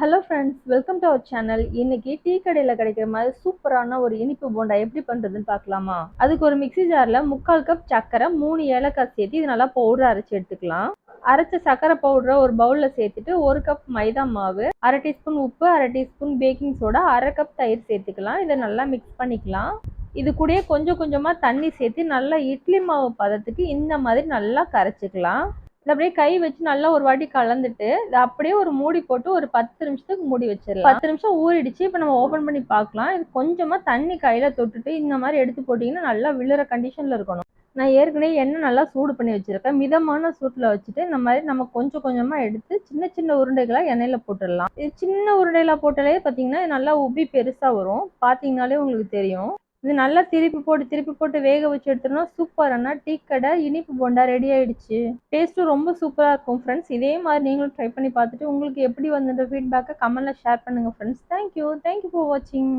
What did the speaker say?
Hello friends welcome to our channel இன்னைக்கு tea கடையில் கிடைக்கிற மாதிரி சூப்பரான ஒரு இனிப்பு போண்டா எப்படி பண்ணுறதுன்னு பார்க்கலாமா? அதுக்கு ஒரு மிக்ஸி ஜாரில் முக்கால் கப் சக்கரை மூணு ஏலக்காய் சேர்த்து இது நல்லா பவுடர் அரைச்சி எடுத்துக்கலாம். அரைச்ச சக்கரை பவுடரை ஒரு பவுலில் சேர்த்துட்டு ஒரு கப் மைதா மாவு அரை டீஸ்பூன் உப்பு அரை டீஸ்பூன் பேக்கிங் சோடா அரை கப் தயிர் சேர்த்துக்கலாம். இதை நல்லா மிக்ஸ் பண்ணிக்கலாம். இது கூடயே கொஞ்சம் கொஞ்சமாக தண்ணி சேர்த்து நல்லா இட்லி மாவு பதத்துக்கு இந்த மாதிரி நல்லா கரைச்சிக்கலாம். இல்லை அப்படியே கை வச்சு நல்லா ஒரு வாட்டி கலந்துட்டு அப்படியே ஒரு மூடி போட்டு ஒரு பத்து நிமிஷத்துக்கு மூடி வச்சிடலாம். பத்து நிமிஷம் ஊறிடுச்சு. இப்போ நம்ம ஓப்பன் பண்ணி பார்க்கலாம். இது கொஞ்சமாக தண்ணி கையில் தொட்டுட்டு இந்த மாதிரி எடுத்து போட்டிங்கன்னா நல்லா விழுற கண்டிஷனில் இருக்கணும். நான் ஏற்கனவே எண்ணெய் நல்லா சூடு பண்ணி வச்சுருக்கேன். மிதமான சூட்டில் வச்சுட்டு இந்த மாதிரி நம்ம கொஞ்சம் கொஞ்சமாக எடுத்து சின்ன சின்ன உருண்டைகளாக எண்ணெயில் போட்டுடலாம். இது சின்ன உருண்டைகளாக போட்டாலே பார்த்தீங்கன்னா நல்லா உப்பி பெருசாக வரும். பார்த்தீங்கனாலே உங்களுக்கு தெரியும். இது நல்லா திருப்பி போட்டு திருப்பி போட்டு வேக வச்சு எடுத்தோம்னா சூப்பரான டீ கடை இனிப்பு போண்டா ரெடி ஆயிடுச்சு. டேஸ்ட்டும் ரொம்ப சூப்பராக இருக்கும் ஃப்ரெண்ட்ஸ் இதே மாதிரி நீங்களும் ட்ரை பண்ணி பார்த்துட்டு உங்களுக்கு எப்படி வந்துட்டு ஃபீட்பேக்கை கமெண்ட்டில் ஷேர் பண்ணுங்கள் ஃப்ரெண்ட்ஸ் தேங்க்யூ தேங்க்யூ ஃபார் வாட்சிங்